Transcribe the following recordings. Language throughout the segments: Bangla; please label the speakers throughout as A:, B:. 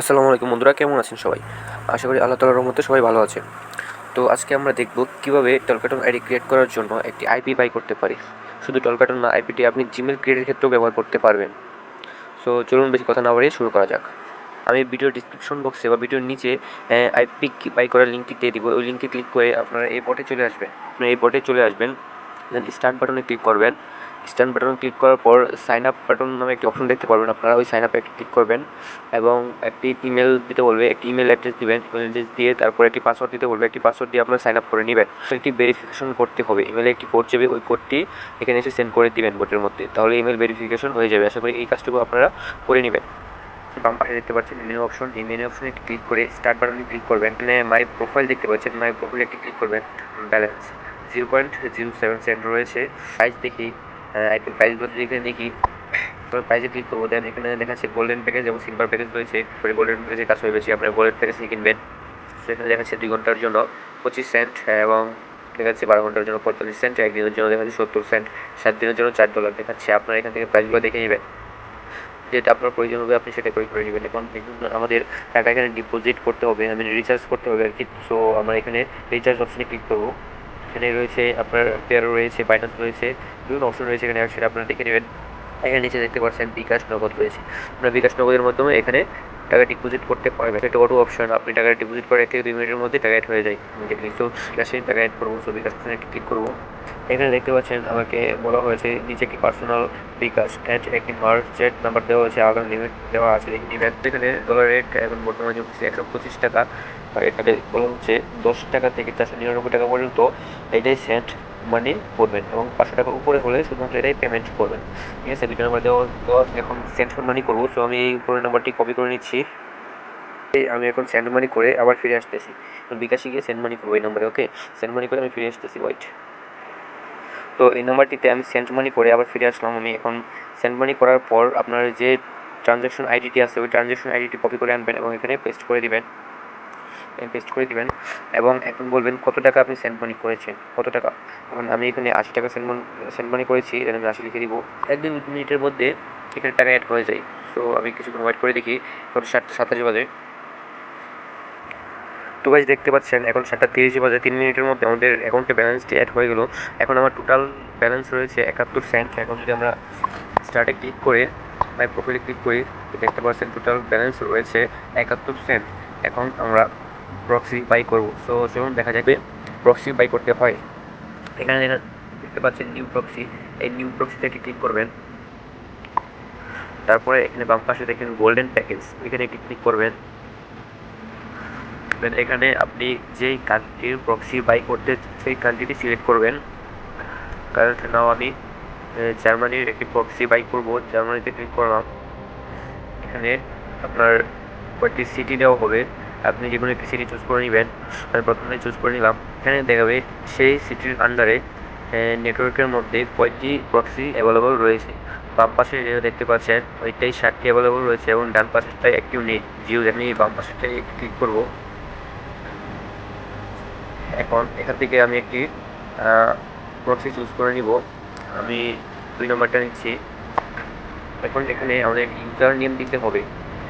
A: আসসালামু আলাইকুম বন্ধুরা, কেমন আছেন সবাই? আশা করি আল্লাহ তালার মধ্যে সবাই ভালো আছেন। তো আজকে আমরা দেখব কীভাবে টলকাটন আইডি ক্রিয়েট করার জন্য একটি আইপি বাই করতে পারি। শুধু টলকাটন না আইপিটি আপনি জিমেল ক্রিয়েটের ক্ষেত্রেও ব্যবহার করতে পারবেন। সো চলুন বেশি কথা না বাড়িয়ে শুরু করা যাক। আমি ভিডিও ডিসক্রিপশন বক্সে বা ভিডিওর নিচে আইপি বাই করার লিঙ্কটি দিয়ে দিব। ওই লিঙ্কে ক্লিক করে আপনারা এই বটে চলে আসবেন। আপনারা এই বটে চলে আসবেন। দেন স্টার্ট বাটনে ক্লিক করবেন। স্টার্ট বাটনে ক্লিক করার পর সাইন আপ বাটন নামে একটি অপশন দেখতে পারবেন। আপনারা ওই সাইন আপে ক্লিক করবেন এবং একটি ইমেল দিতে বলবে, একটি ইমেল অ্যাড্রেস দিবেন ইমেল অ্যাড্রেস দিয়ে তারপর একটি পাসওয়ার্ড দিতে বলবে, একটি পাসওয়ার্ড দিয়ে আপনারা সাইন আপ করে নেবেন। একটি ভেরিফিকেশন করতে হবে। ইমেলে একটি কোড যাবে, ওই কোডটি এখানে এসে সেন্ড করে দিবেন বোটের মধ্যে। তাহলে ইমেল ভেরিফিকেশন হয়ে যাবে। আশা করি এই কাজটুকু আপনারা করে নেবেন। বাম পাশে দেখতে পাচ্ছেন মেনু অপশন এই মেনু অপশনে ক্লিক করে স্টার্ট বাটনে ক্লিক করবেন। এখানে মাই প্রোফাইল দেখতে পাচ্ছেন। মাই প্রোফাইলে একটি ক্লিক করবেন। Balance zero point zero seven cent রয়েছে। প্রাইস দেখি আইপিএল প্রাইসগুলো দেখে দেখি তবে প্রাইসে ক্লিক করব দেন এখানে দেখা যাচ্ছে গোল্ডেন প্যাকেজ এবং সিলভার প্যাকেজ রয়েছে। গোল্ডেন প্যাকেজের কাজ হয়ে বেশি আপনার গোল্ডেন প্যাকেজ কিনবেন। সেখানে দেখা যাচ্ছে দুই ঘণ্টার জন্য পঁচিশ সেন্ট এবং দেখা যাচ্ছে বারো ঘণ্টার জন্য পঁয়তাল্লিশ সেন্ট একদিনের জন্য দেখা যাচ্ছে সত্তর সেন্ট সাত দিনের জন্য চার ডলার দেখাচ্ছে। আপনার এখান থেকে প্রাইসগুলো দেখে নেবেন। যেটা আপনার প্রয়োজন হবে, আপনি সেটা করে নেবেন। এখন আমাদের টাকা এখানে ডিপোজিট করতে হবে আমি রিচার্জ করতে হবে আর কি। সো আমরা এখানে রিচার্জ অপশনে ক্লিক করব। এখানে রয়েছে আপনার পেয়ারও রয়েছে বাইন্যান্স রয়েছে বিভিন্ন অপশন রয়েছে এখানে, সেটা আপনারা দেখে নেবেন। এখানে নিচে দেখতে পাচ্ছেন বিকাশ নগদ রয়েছে। আপনার বিকাশ নগদের মাধ্যমে এখানে টাকা ডিপোজিট করতে পারবেন। একটা অটো অপশন আপনি টাকা ডিপোজিট করে এক থেকে দুই মিনিটের মধ্যে টাকা অ্যাড হয়ে যায়। ইমিডিয়েটলি তো বিকাশে টাকা অ্যাড করব সো বিকাশ ক্লিক করব। এখানে দেখতে পাচ্ছেন আমাকে বলা হয়েছে, নিচে একটি পার্সোনাল বিকাশ অ্যাড একটি মার্চেট নাম্বার দেওয়া হয়েছে, আগাম লিমিট দেওয়া আছে এখানে ডলার রেট এখন বর্তমানে চলছে একশো পঁচিশ টাকা, আর এখানে বলা হচ্ছে দশ টাকা থেকে চারশো নিরানব্বই টাকা পর্যন্ত, এটাই সেন্ট মানি করবেন এবং পাঁচশো টাকার উপরে হলে শুধুমাত্র এটাই পেমেন্ট করবেন। ঠিক আছে দুটো নাম্বার দেওয়া দেওয়া এখন সেন্ট মানি করব। তো আমি এই উপরের নাম্বারটি কপি করে নিচ্ছি। আমি এখন সেন্ড মানি করে আবার ফিরে আসতেছি। বিকাশে গিয়ে সেন্ড মানি করব এই নাম্বারে ওকে সেন্ড মানি করে আমি ফিরে আসতেছি ওয়াইট তো এই নাম্বারটিতে আমি সেন্ড মানি করে আবার ফিরে আসলাম। আমি এখন সেন্ড মানি করার পর আপনার যে ট্রানজ্যাকশন আইডিটি আছে, ওই ট্রানজ্যাকশন আইডিটি কপি করে আনবেন এবং এখানে পেস্ট করে দিবেন। পেস্ট করে দিবেন এবং এখন বলবেন কত টাকা আপনি সেন্ড মানি করেছেন? কত টাকা? এখন আমি এখানে আশি টাকা সেন্ড মানি সেন্ড মানি করেছি এখানে আমি আশি লিখে দিব। এক দুই মিনিটের মধ্যে এখানে টাকা অ্যাড হয়ে যায়। তো আমি কিছুক্ষণ ওয়েট করে দেখি। এখন সাতটা সাতাশ বাজে। তো গাইজ দেখতে পাচ্ছেন, এখন সাতটা তিরিশ বাজে। তিন মিনিটের মধ্যে আমাদের অ্যাকাউন্টে ব্যালেন্সটি অ্যাড হয়ে গেলো। এখন আমার টোটাল ব্যালেন্স রয়েছে একাত্তর সেন্ট এখন যদি আমরা স্টার্টে ক্লিক করে মাই প্রোফাইলে ক্লিক করি দেখতে পাচ্ছেন টোটাল ব্যালেন্স রয়েছে একাত্তর সেন্ট এখন আমরা প্রক্সি বাই করব। সো চলুন দেখা যাবে প্রক্সি বাই করতে হয়। এখানে দেখা- দেখতে পাচ্ছেন নিউ প্রক্সি এই নিউ প্রক্সি থেকে ক্লিক করবেন। তারপরে এখানে বাম পাশে দেখেন গোল্ডেন প্যাকেজ এখানে একটি ক্লিক করবেন। এখানে আপনি যেই কান্ট্রির প্রক্সি বাই করতে, সেই কান্ট্রিটি সিলেক্ট করবেন। কারণ নাও আমি জার্মানির একটি প্রক্সি বাই করব। জার্মানিতে ক্লিক করলাম। এখানে আপনার কয়েকটি সিটি দেওয়া হবে। আপনি যে কোনো একটি সিটি চুজ করে নেবেন। আমি প্রথমে চুজ করে নিলাম। এখানে দেখাবে সেই সিটির আন্ডারে নেটওয়ার্কের মধ্যে কয়টি প্রক্সি অ্যাভেলেবল রয়েছে। বাম পাশে যেটা দেখতে পাচ্ছেন, ওইটাই ষাটটি অ্যাভেলেবল রয়েছে এবং ডান পাশেরটাই অ্যাক্টিভ নেই। জিও আমি বাম পাশেরটাই ক্লিক করব। এখন এখান থেকে আমি একটি প্রক্সি চুজ করে নিব। আমি দুই নম্বরটা নিচ্ছি। এখন এখানে আমাদের ইউজার নেম দিতে হবে।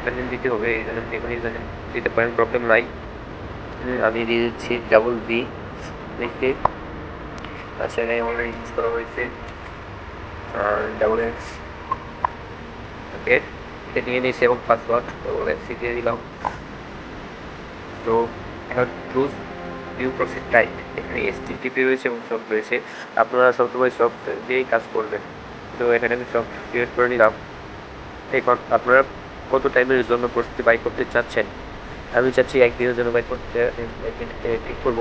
A: ইউজার দিতে হবে এখানে ইউজার নেম দিতে পারেন প্রবলেম নাই। আমি দিয়ে দিচ্ছি ডাবল বি লিখতে আচ্ছা এখানে অলরেডি ইউজ করা হয়েছে। ডাবল এক্স ওকে, এটা নিয়ে নিয়েছি এবং পাসওয়ার্ড ডাবল এক্স দিয়ে দিলাম। তো, এখন চুজ ভিউ প্রসেস টাইপ এখানে এসটিটিপি রয়েছে এবং সব রয়েছে। আপনারা সবসময় সব দিয়েই কাজ করবেন। তো, এখানে আমি সব ক্রিয়েট করে নিলাম। এখন আপনারা কত টাইমের জন্য প্রস্তুতি বাই করতে চাচ্ছেন? আমি চাচ্ছি একদিনের জন্য বাই করতে ক্লিক করব।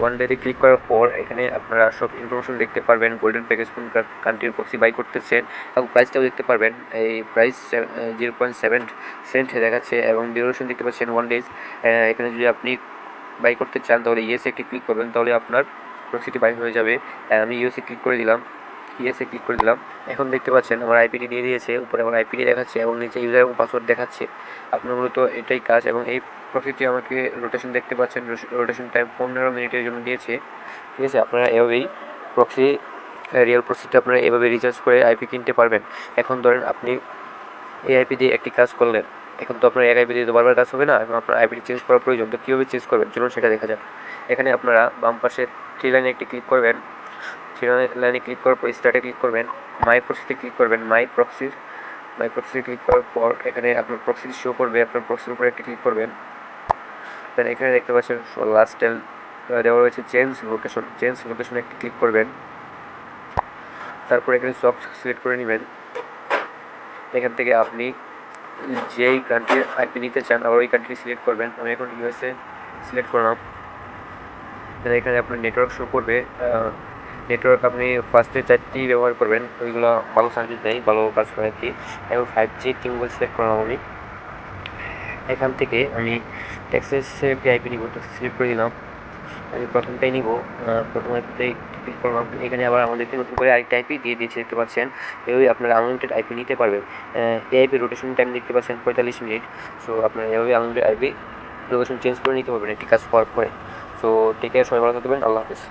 A: ওয়ান ডেতে ক্লিক করার পর এখানে আপনারা সব ইনফরমেশন দেখতে পারবেন। গোল্ডেন প্যাকেজ কোন কান্ট্রির প্রক্সি বাই করতেছেন। এবং প্রাইসটাও দেখতে পারবেন। এই price zero point seven cent দেখাচ্ছে এবং ডিউরেশন দেখতে পাচ্ছেন ওয়ান ডেজ এখানে যদি আপনি বাই করতে চান, তাহলে ইয়েসে একটি ক্লিক করবেন, তাহলে আপনার প্রক্সিটি বাই হয়ে যাবে। আমি ইউএসএ ক্লিক করে দিলাম। ইয়েসে ক্লিক করে দিলাম। এখন দেখতে পাচ্ছেন আমার আইপিডি দিয়ে দিয়েছে, উপরে আমার আইপিডি দেখাচ্ছে এবং নিচে ইউজার এবং পাসওয়ার্ড দেখাচ্ছে। আপনার মূলত এটাই কাজ এবং এই প্রক্সিটি আমাকে রোটেশন দেখতে পাচ্ছেন রোটেশন টাইম পনেরো মিনিটের জন্য দিয়েছে। ঠিক আছে, আপনারা এভাবেই প্রক্সি রিয়েল প্রক্সিটা আপনারা এভাবে রিচার্জ করে আইপি কিনতে পারবেন। এখন ধরেন আপনি এই আইপি দিয়ে একটি কাজ করলেন। এখন তো আপনার এক আইপি দিয়ে তো বারবার কাজ হবে না, এখন আপনার আইপিটি চেঞ্জ করার প্রয়োজন। তো কীভাবে চেঞ্জ করবেন? চলুন সেটা দেখা যাক। এখানে আপনারা বাম পাশে থ্রি লাইনে একটি ক্লিক করবেন। লাইনে ক্লিক করার পর স্টার্টে ক্লিক করবেন। মাই প্রক্সিতে ক্লিক করবেন। মাই প্রক্সির মাই প্রক্সিতে ক্লিক করার পর এখানে আপনার প্রক্সি শো করবে। আপনার প্রক্সির উপরে একটি ক্লিক করবেন। দেন এখানে দেখতে পাচ্ছেন লাস্ট টাইম দেওয়া রয়েছে চেঞ্জ লোকেশন চেঞ্জ লোকেশনে একটি ক্লিক করবেন। তারপর এখানে সফট সিলেক্ট করে নেবেন। এখান থেকে আপনি যেই কান্ট্রির আইপি নিতে চান, আবার ওই কান্ট্রি সিলেক্ট করবেন। আমি এখন ইউএসএ সিলেক্ট করলাম। এখানে আপনার নেটওয়ার্ক শো করবে। নেটওয়ার্ক আপনি ফার্স্টে চারটি ব্যবহার করবেন, ওইগুলো ভালো সার্ভিস দেয়, ভালো কাজ করে আর কি। এবং five G T mobile select করলাম আমি। এখান থেকে আমি টেক্সাসের একটি আইপি নিব সিলেক্ট করে দিলাম আমি প্রথমটাই নিব প্রথম আইপিতেই ক্লিক করলাম। এখানে আবার আমাদেরকে নতুন করে আরেকটা আইপি দিয়ে দিয়েছে, দেখতে পাচ্ছেন। এভাবে আপনারা আনলিমিটেড আইপি নিতে পারবেন। এই আইপি রোটেশন টাইম দেখতে পাচ্ছেন পঁয়তাল্লিশ মিনিট। সো আপনারা এভাবে আনলিমিটেড আইপি রোটেশন চেঞ্জ করে নিতে পারবেন, একটি কাজ হওয়ার পরে। সো টেকে সবাই ভালো থাকবেন, আল্লাহ হাফিজ।